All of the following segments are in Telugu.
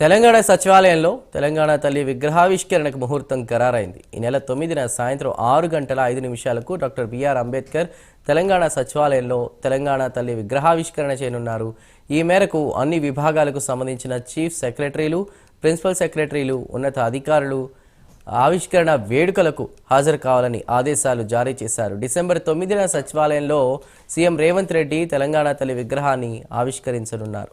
తెలంగాణ సచివాలయంలో తెలంగాణ తల్లి విగ్రహావిష్కరణకు ముహూర్తం ఖరారైంది. ఈ నెల తొమ్మిదిన సాయంత్రం ఆరు గంటల ఐదు నిమిషాలకు డాక్టర్ బిఆర్ అంబేద్కర్ తెలంగాణ సచివాలయంలో తెలంగాణ తల్లి విగ్రహావిష్కరణ చేయనున్నారు. ఈ మేరకు అన్ని విభాగాలకు సంబంధించిన చీఫ్ సెక్రటరీలు ప్రిన్సిపల్ సెక్రటరీలు ఉన్నత అధికారులు ఆవిష్కరణ వేడుకలకు హాజరు కావాలని ఆదేశాలు జారీ చేశారు. డిసెంబర్ తొమ్మిదిన సచివాలయంలో సీఎం రేవంత్ రెడ్డి తెలంగాణ తల్లి విగ్రహాన్ని ఆవిష్కరించనున్నారు.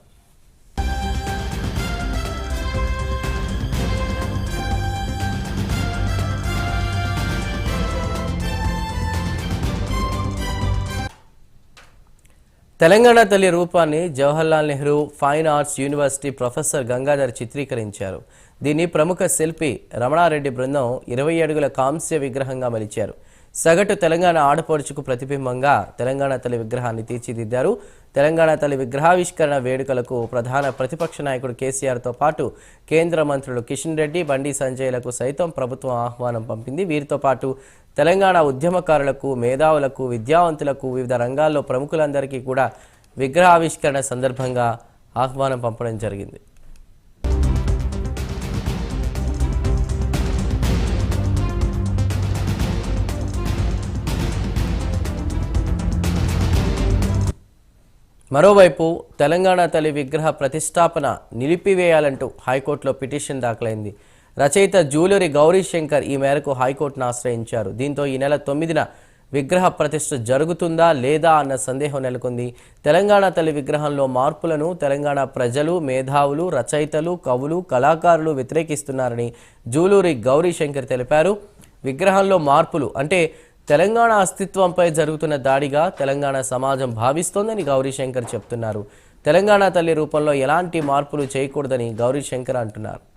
తెలంగాణ తల్లి రూపాన్ని Jawaharlal Nehru fine arts university professor Gangadhar చిత్రీకరించారు. దీన్ని ప్రముఖ శిల్పి రమణారెడ్డి బృందం ఇరవై అడుగుల కాంస్య విగ్రహంగా మలిచారు. సగటు తెలంగాణ ఆడపడుచుకు ప్రతిబింబంగా తెలంగాణ తల్లి విగ్రహాన్ని తీర్చిదిద్దారు. తెలంగాణ తల్లి విగ్రహావిష్కరణ వేడుకలకు ప్రధాన ప్రతిపక్ష నాయకుడు కేసీఆర్తో పాటు కేంద్ర మంత్రులు కిషన్ రెడ్డి బండి సంజయ్లకు సైతం ప్రభుత్వం ఆహ్వానం పంపింది. వీరితో పాటు తెలంగాణ ఉద్యమకారులకు మేధావులకు విద్యావంతులకు వివిధ రంగాల్లో ప్రముఖులందరికీ కూడా విగ్రహావిష్కరణ సందర్భంగా ఆహ్వానం పంపడం జరిగింది. మరోవైపు తెలంగాణ తల్లి విగ్రహ ప్రతిష్టాపన నిలిపివేయాలంటూ హైకోర్టులో పిటిషన్ దాఖలైంది. రచయిత జూలూరి గౌరీశంకర్ ఈ మేరకు హైకోర్టును ఆశ్రయించారు. దీంతో ఈ నెల తొమ్మిదిన విగ్రహ ప్రతిష్ఠ జరుగుతుందా లేదా అన్న సందేహం నెలకొంది. తెలంగాణ తల్లి విగ్రహంలో మార్పులను తెలంగాణ ప్రజలు మేధావులు రచయితలు కవులు కళాకారులు వ్యతిరేకిస్తున్నారని జూలూరి గౌరీశంకర్ తెలిపారు. విగ్రహంలో మార్పులు అంటే తెలంగాణ అస్తిత్వంపై జరుగుతున్న దాడిగా తెలంగాణ సమాజం భావిస్తోందని గౌరీశంకర్ చెప్తున్నారు. తెలంగాణ తల్లి రూపంలో ఎలాంటి మార్పులు చేయకూడదని గౌరీశంకర్ అంటున్నారు.